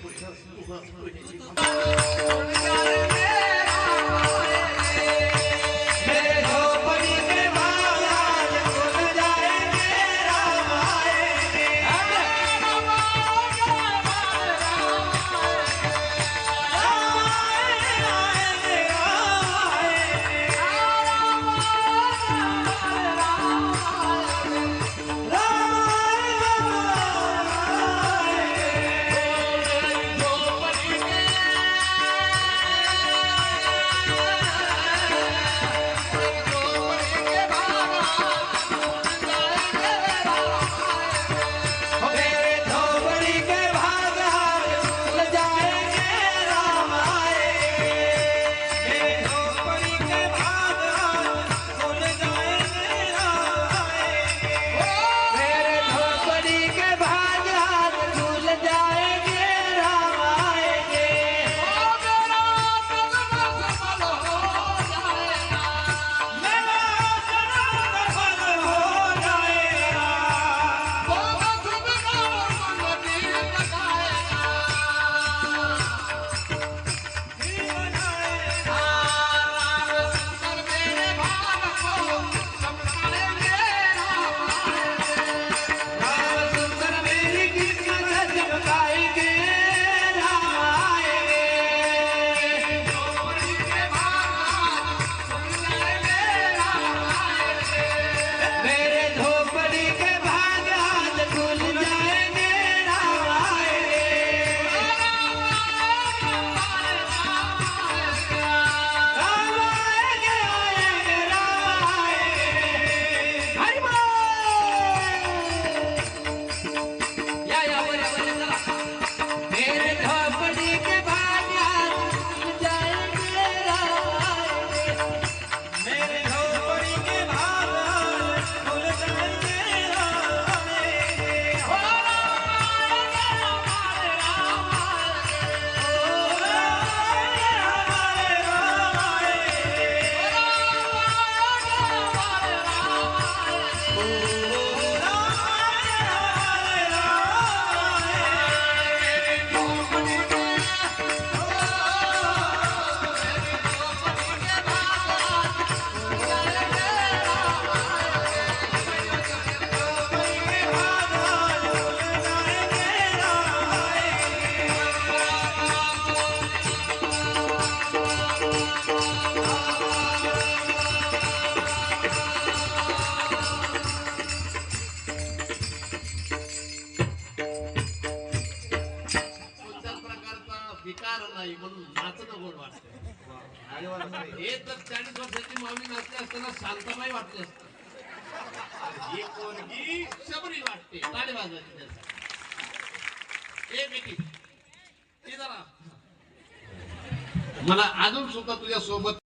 Thank you. विकार नाही म्हणून नाचणं गोड वाटत हे तर चाळीस वर्षाची माऊली नाचली असताना शांताबाई वाटली असत ही पोरगी शबरी वाटते ताडे वाजवायची त्यासाठी ए बेटी ते जरा. मला अजून सुद्धा तुझ्या सोबत